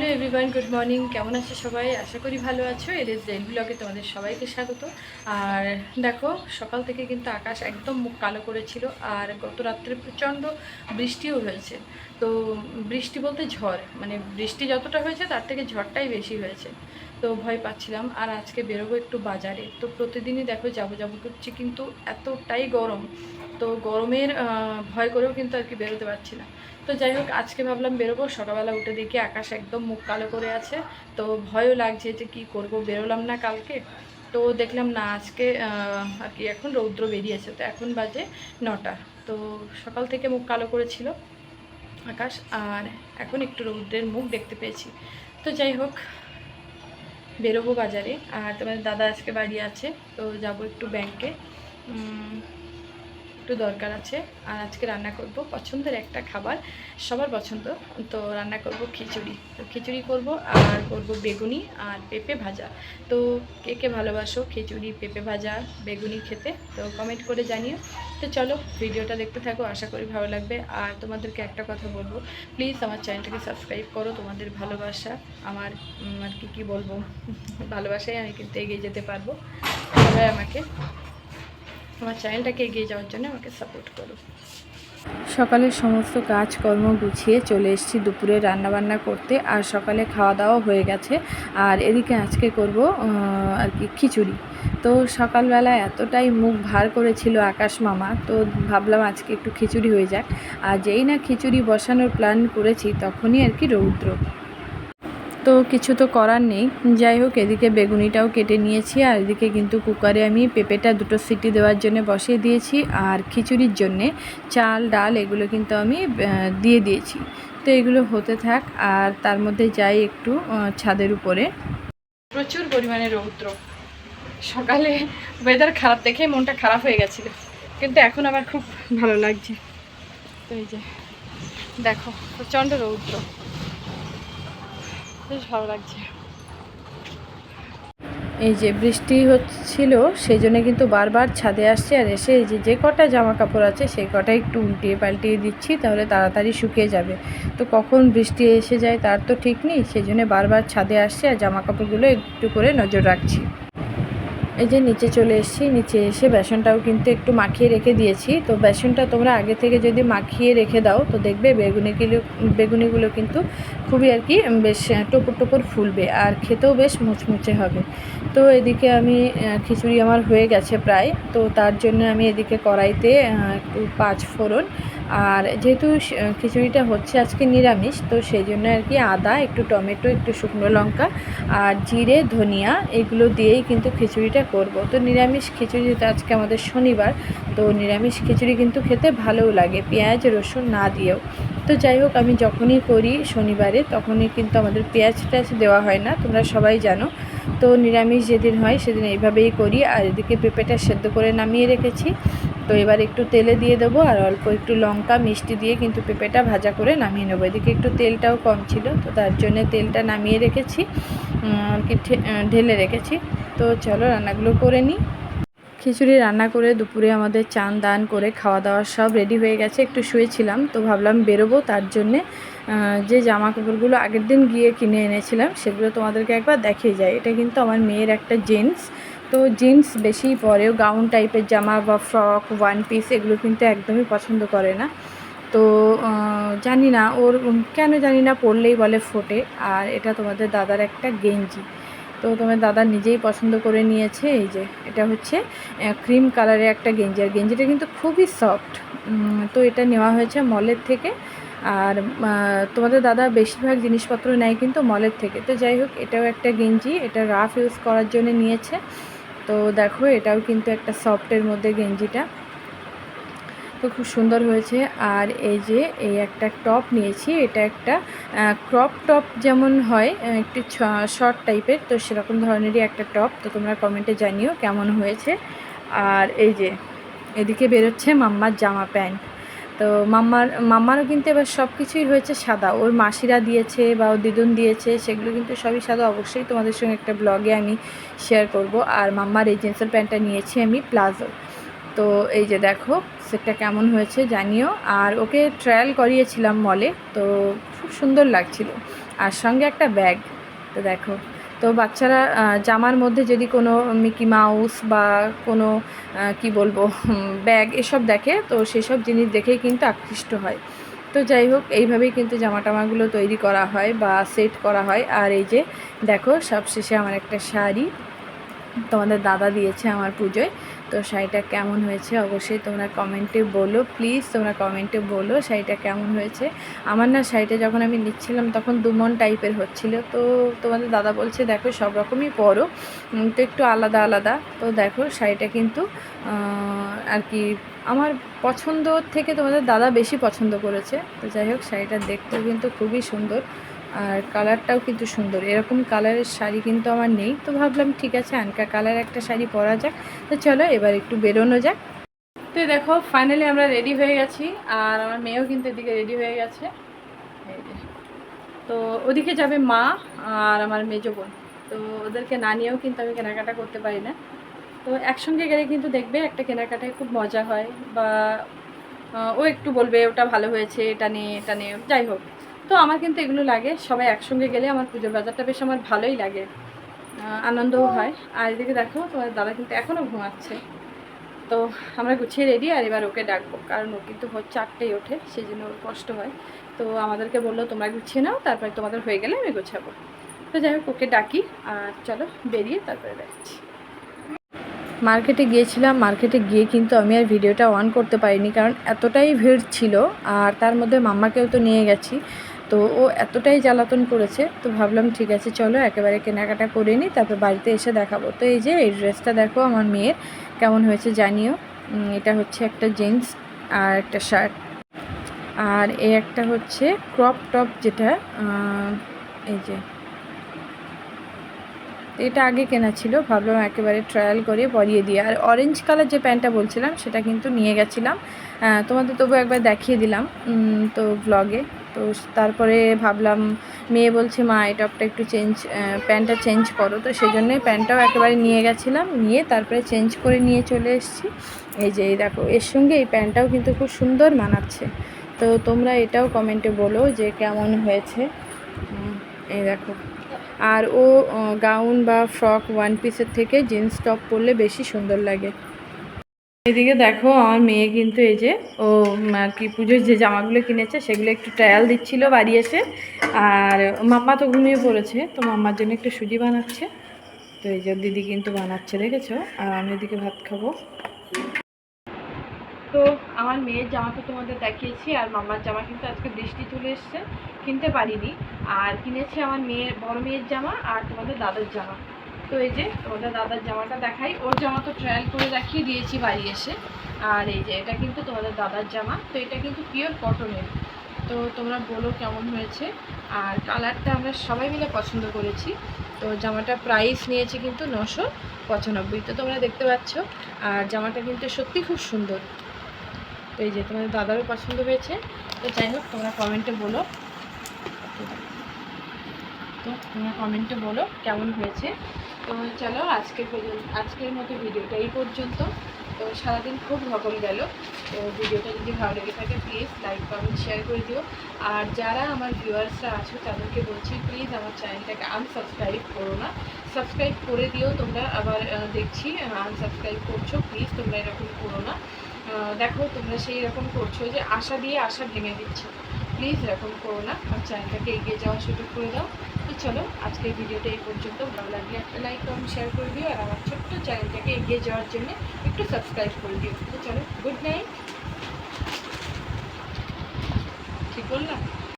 Hello. Everyone good morning কেমন আছো সবাই? আশা করি ভালো আছো। এস জেন ব্লগে তোমাদের সবাইকে স্বাগত। আর দেখো, সকাল থেকে কিন্তু আকাশ একদম মুখ কালো করেছিল, আর গত রাত্রে প্রচণ্ড বৃষ্টিও হয়েছে। তো বৃষ্টি বলতে ঝড় মানে বৃষ্টি যতটা হয়েছে তার থেকে ঝড়টাই বেশি হয়েছে। তো ভয় পাচ্ছিলাম, আর আজকে বেরোবো একটু বাজারে। তো প্রতিদিনই দেখো, যাব যাব করছি, কিন্তু এতটাই গরম। তো গরমের ভয় করেও কিন্তু আর কি বেরোতে পারছি না। তো যাই হোক, আজকে ভাবলাম বেরোবো। সকালবেলা উঠে দেখি আকাশ একদম মুখ কালো করে আছে, তো ভয়ও লাগছে যে কি করব, বেরোলাম না কালকে। তো দেখলাম না, আজকে আর কি এখন রৌদ্র বেরিয়েছে, তো এখন বাজে নটা। তো সকাল থেকে মুখ কালো করেছিল আকাশ, আর এখন একটু রৌদ্রের মুখ দেখতে পেয়েছি। তো যাই হোক, বেরোবো বাজারে। আর তোমাদের দাদা আজকে বাড়ি আছে, তো যাব একটু ব্যাংকে একটু দরকার আছে। আর আজকে রান্না করব পছন্দের একটা খাবার, সবার পছন্দ। তো রান্না করব খিচুড়ি। তো খিচুড়ি করব আর করব বেগুনি আর পেঁপে ভাজা। তো কে কে ভালোবাসো খিচুড়ি, পেঁপে ভাজা, বেগুনি খেতে, তো কমেন্ট করে জানিও। তো চলো ভিডিওটা দেখতে থাকো, আশা করি ভালো লাগবে। আর তোমাদেরকে একটা কথা বলব প্লিজ আমার চ্যানেলটাকে সাবস্ক্রাইব করো, তোমাদের ভালোবাসা। আমার আর কি, কী বলব? ভালোবাসায় আমি কিন্তু এগিয়ে যেতে পারব। সবাই আমাকে আমার চ্যানেলটাকে এগিয়ে যাওয়ার জন্য আমাকে সাপোর্ট করো। সকালের সমস্ত কাজকর্ম গুছিয়ে চলে এসেছি দুপুরে রান্নাবান্না করতে, আর সকালে খাওয়া দাওয়া হয়ে গেছে। আর এদিকে আজকে করব আর কি, খিচুড়ি। তো সকালবেলা এতটাই মুখ ভার করেছিল আকাশ মামা, তো ভাবলাম আজকে একটু খিচুড়ি হয়ে যাক। আর যেই না খিচুড়ি বসানোর প্ল্যান করেছি, তখনই আর কি রৌদ্র। তো কিছু তো করার নেই। যাই হোক, এদিকে বেগুনিটাও কেটে নিয়েছি আর এদিকে কিন্তু কুকারে আমি পেঁপেটা দুটো সিটি দেওয়ার জন্য বসিয়ে দিয়েছি আর খিচুড়ির জন্যে চাল, ডাল এগুলো কিন্তু আমি দিয়ে দিয়েছি। তো এগুলো হতে থাক আর তার মধ্যে যাই একটু ছাদের উপরে। প্রচুর পরিমাণে রৌদ্র। সকালে ওয়েদার খারাপ দেখে মনটা খারাপ হয়ে গেছিল, কিন্তু এখন আবার খুব ভালো লাগছে। তো এই যে, দেখো, প্রচণ্ড রৌদ্র। বেশ ভালো লাগছে। এই যে বৃষ্টি হচ্ছিল সেই জন্য কিন্তু বারবার ছাদে আসছে আর এসে এই যে যে কটা জামা কাপড় আছে, সেই কটা একটু উল্টিয়ে পাল্টিয়ে দিচ্ছি, তাহলে তাড়াতাড়ি শুকিয়ে যাবে। তো কখন বৃষ্টি এসে যায় তার তো ঠিক নেই সেই জন্য বারবার ছাদে আসছে আর জামা কাপড়গুলো একটু করে নজর রাখছি। এই যে নিচে চলে এসেছি, নিচে এসে বেসনটাও কিন্তু একটু মাখিয়ে রেখে দিয়েছি। তো বেসনটা তোমরা আগে থেকে যদি মাখিয়ে রেখে দাও, তো দেখবে বেগুনিগুলো বেগুনিগুলো কিন্তু খুবই আর কি বেশ টোপর টোপর ফুলবে আর খেতেও বেশ মুচমুচে হবে। তো এদিকে আমি খিচুড়ি আমার হয়ে গেছে প্রায়। তো তার জন্য আমি এদিকে কড়াইতে একটু পাঁচ ফোড়ন। আর যেহেতু খিচুড়িটা হচ্ছে আজকে নিরামিষ, তো সেই জন্য আর কি আদা, একটু টমেটো, একটু শুকনো লঙ্কা আর জিরে, ধনিয়া, এগুলো দিয়েই কিন্তু খিচুড়িটা করব। তো নিরামিষ খিচুড়ি যেটা আজকে আমাদের শনিবার, তো নিরামিষ খিচুড়ি কিন্তু খেতে ভালোও লাগে। পেঁয়াজ, রসুন না দিয়েও। তো যাই হোক, আমি যখনই করি শনিবারে, তখনই কিন্তু আমাদের পেঁয়াজ টেয়াজ দেওয়া হয় না, তোমরা সবাই জানো। তো নিরামিষ যেদিন হয়, সেদিন এইভাবেই করি। আর এদিকে পেঁপেটা সেদ্ধ করে নামিয়ে রেখেছি। তো এবার একটু তেলে দিয়ে দেবো আর অল্প একটু লঙ্কা, মিষ্টি দিয়ে কিন্তু পেঁপেটা ভাজা করে নামিয়ে নেব। এদিকে একটু তেলটাও কম ছিল, তো তার জন্য তেলটা নামিয়ে রেখেছি আর কি ঢেলে রেখেছি। তো চলো রান্নাগুলো করে নিই। খিচুড়ি রান্না করে দুপুরে আমাদের চান, দান করে খাওয়া দাওয়া সব রেডি হয়ে গেছে। একটু শুয়েছিলাম, তো ভাবলাম বেরোবো, তার জন্যে যে জামা কাপড়গুলো আগের দিন গিয়ে কিনে এনেছিলাম, সেগুলো তোমাদেরকে একবার দেখিয়ে যায় এটা কিন্তু আমার মেয়ের একটা জিন্স তো জিন্স বেশি পরেও গাউন টাইপের জামা বা ফ্রক ওয়ান পিস এগুলো কিন্তু একদমই পছন্দ করে না। তো জানি না ওর কেন জানি না পরলেই বলে ফোটে। আর এটা তোমাদের দাদার একটা গেঞ্জি। তো তোমার দাদা নিজেই পছন্দ করে নিয়েছে, এই যে, এটা হচ্ছে ক্রিম কালারের একটা গেঞ্জি। আর গেঞ্জিটা কিন্তু খুবই সফট তো এটা নেওয়া হয়েছে মলের থেকে। আর তোমাদের দাদা বেশিরভাগ জিনিসপত্র নেয় কিন্তু মলের থেকে। তো যাই হোক, এটাও একটা গেঞ্জি। এটা রাফ ইউজ করার জন্য নিয়েছে। তো দেখো, এটাও কিন্তু একটা সফটের মধ্যে গেঞ্জিটা। তো খুব সুন্দর হয়েছে। আর এই যে, এই একটা টপ নিয়েছি, এটা একটা ক্রপ টপ যেমন হয় একটি শর্ট টাইপের, তো সেরকম ধরনেরই একটা টপ, তো তোমরা কমেন্টে জানিও কেমন হয়েছে। আর এই যে, এদিকে বেরোচ্ছে মাম্মার জামা প্যান্ট। তো মাম্মার মাম্মারও কিন্তু এবার সব কিছুই হয়েছে সাদা। ওর মাসিরা দিয়েছে বা ওর দিদুন দিয়েছে, সেগুলো কিন্তু সবই সাদা। অবশ্যই তোমাদের সঙ্গে একটা ব্লগে আমি শেয়ার করব। আর মাম্মার এই জিন্সের প্যান্টটা নিয়েছি আমি প্লাজো। তো এই যে দেখো সেটটা কেমন হয়েছে জানিও। আর ওকে ট্রায়াল করিয়েছিলাম মলে তো খুব সুন্দর লাগছিল। আর সঙ্গে একটা ব্যাগ তো দেখো। তো বাচ্চারা জামার মধ্যে যদি কোনো মিকি মাউস বা কোনো কি বলব ব্যাগ এসব দেখে, তো সেসব জিনিস দেখেই কিন্তু আকৃষ্ট হয়। তো যাই হোক, এইভাবেই কিন্তু জামা টামাগুলো তৈরি করা হয় বা সেট করা হয়। আর এই যে, দেখো, সবশেষে আমার একটা শাড়ি। তোমাদের দাদা দিয়েছে আমার পুজোয়। তো শাড়িটা কেমন হয়েছে অবশ্যই তোমরা কমেন্টে বলো। প্লিজ তোমরা কমেন্টে বলো শাড়িটা কেমন হয়েছে। আমার না শাড়িটা যখন আমি নিচ্ছিলাম তখন দুমন টাইপের হচ্ছিল। তো তোমাদের দাদা বলছে, দেখো, সব রকমই পরো। তো একটু আলাদা আলাদা। তো দেখো, শাড়িটা কিন্তু আর কি আমার পছন্দ থেকে তোমাদের দাদা বেশি পছন্দ করেছে। তো যাই হোক, শাড়িটা দেখতেও কিন্তু খুবই সুন্দর। আর কালারটাও কিন্তু সুন্দর। এরকম কালারের শাড়ি কিন্তু আমার নেই। তো ভাবলাম, ঠিক আছে, আনকা কালার একটা শাড়ি পরা যাক। তো চলো, এবার একটু বেরোনো যাক। তো দেখো ফাইনালি আমরা রেডি হয়ে গেছি। আর আমার মেয়েও কিন্তু এদিকে রেডি হয়ে গেছে। তো ওদিকে যাবে মা আর আমার মেজো বোন। তো ওদেরকে না নিয়েও কিন্তু আমি কেনাকাটা করতে পারি না। তো একসঙ্গে গেলে কিন্তু দেখবে একটা কেনাকাটায় খুব মজা হয় বা ও একটু বলবে, ওটা ভালো হয়েছে, এটা নিয়ে এটা নিয়ে যাই হোক। তো আমার কিন্তু এগুলো লাগে। সবাই একসঙ্গে গেলে আমার পুজোর বাজারটা বেশ আমার ভালোই লাগে। আনন্দও হয়। আর এদিকে দেখো তোমার দাদা কিন্তু এখনও ঘুমাচ্ছে। তো আমরা গুছিয়ে রেডি, আর এবার ওকে ডাকবো। কারণ ও কিন্তু চারটেই ওঠে সেই জন্য ওর কষ্ট হয়। তো আমাদেরকে বলল, তোমরা গুছিয়ে নাও, তারপরে তোমাদের হয়ে গেলে আমি গোছাবো। তো যাই হোক, ওকে ডাকি, আর চলো বেরিয়ে তারপরে দেখছি মার্কেটে গিয়েছিলাম। মার্কেটে গিয়ে কিন্তু আমি আর ভিডিওটা অন করতে পারিনি, কারণ এতটাই ভিড় ছিল। আর তার মধ্যে মাম্মাকেও তো নিয়ে গেছি। তো ও এতটাই জ্বালাতন করেছে, তো ভাবলাম ঠিক আছে, চলো একেবারে কেনাকাটা করে নিই, তারপর বাড়িতে এসে দেখাবো। তো এই যে, এই ড্রেসটা দেখো আমার মেয়ের, কেমন হয়েছে জানিও। এটা হচ্ছে একটা জিন্স আর একটা শার্ট। আর এই একটা হচ্ছে ক্রপ টপ যেটা এই যে। এটা আগে কেনা ছিল, ভাবলাম একেবারে ট্রায়াল করে পরিয়ে দিয়ে আর অরেঞ্জ কালার যে প্যান্টটা বলছিলাম, সেটা কিন্তু নিয়ে গেছিলাম। তোমাদের তবু একবার দেখিয়ে দিলাম তো ব্লগে তো তারপরে ভাবলাম, মেয়ে বলছে, মা, এই টপটা একটু চেঞ্জ প্যান্টটা চেঞ্জ করো। তো সেই জন্যে প্যান্টটাও একেবারে নিয়ে গেছিলাম, নিয়ে তারপরে চেঞ্জ করে নিয়ে চলে এসেছি। এই যে, এই দেখো, এর সঙ্গে এই প্যান্টটাও কিন্তু খুব সুন্দর মানাচ্ছে। তো তোমরা এটাও কমেন্টে বলো যে কেমন হয়েছে। এই দেখো। আর ও গাউন বা ফ্রক ওয়ান পিসের থেকে জিন্স টপ পরলে বেশি সুন্দর লাগে। এদিকে দেখো, আমার মেয়ে কিন্তু এই যে, ও কি পুজোর যে জামাগুলো কিনেছে, সেগুলো একটু ট্রায়াল দিচ্ছিল বাড়ি এসে। আর মাম্মা তো ঘুমিয়ে পড়েছে, তো মাম্মার জন্য একটু সুজি বানাচ্ছে। তো এই যে দিদি কিন্তু বানাচ্ছে, দেখেছ? আর আমি এদিকে ভাত খাব। তো আমার মেয়ের জামা তো তোমাদের দেখিয়েছি, আর মাম্মার জামা কিন্তু আজকে বৃষ্টি চলে এসছে, কিনতে পারিনি। আর কিনেছি আমার মেয়ের, বড় মেয়ের জামা আর তোমাদের দাদার জামা। তো এই যে তোমাদের দাদার জামাটা দেখাই। ওর জামা তো ট্রায়াল করে দেখিয়ে দিয়েছি বাড়ি এসে। আর এই যে এটা কিন্তু তোমাদের দাদার জামা। তো এটা কিন্তু পিওর কটনের তো তোমরা বলো কেমন হয়েছে। আর কালারটা আমরা সবাই মিলে পছন্দ করেছি। তো জামাটা প্রাইস নিয়েছে কিন্তু নশো পঁচানব্বই। তো তোমরা দেখতে পাচ্ছ, আর জামাটা কিন্তু সত্যি খুব সুন্দর। তো এই যে তোমাদের দাদারও পছন্দ হয়েছে। তো যাই হোক, তোমরা কমেন্টে বলো। তো তোমরা কমেন্টে বলো কেমন হয়েছে। তো চলো আজকের পর্যন্ত আজকের মতো ভিডিওটা এই পর্যন্ত। তো সারাদিন খুব ধকল গেল। তো ভিডিওটা যদি ভালো লেগে থাকে প্লিজ লাইক কমেন্ট শেয়ার করে দিও। আর যারা আমার ভিউয়ার্সরা আছো, তাদেরকে বলছি প্লিজ আমার চ্যানেলটাকে আনসাবস্ক্রাইব করো না। সাবস্ক্রাইব করে দিও। তোমরা আবার দেখছি আনসাবস্ক্রাইব করছ প্লিজ তোমরা এরকম করো না। দেখো, তোমরা সেই রকম করছ যে আশা দিয়ে আশা ভেঙে দিচ্ছ। প্লিজ এরকম করো না। আর চ্যানেলটাকে এগিয়ে যাওয়ার সুযোগ করে দাও। তো চলো, আজকের ভিডিওটা এই পর্যন্ত। ভালো লাগলে একটা লাইক কমেন্ট শেয়ার করে দিও। আর আমার ছোট্ট চ্যানেলটাকে এগিয়ে যাওয়ার জন্য একটু সাবস্ক্রাইব করে দিও। তো চলো গুড নাইট ঠিক বললাম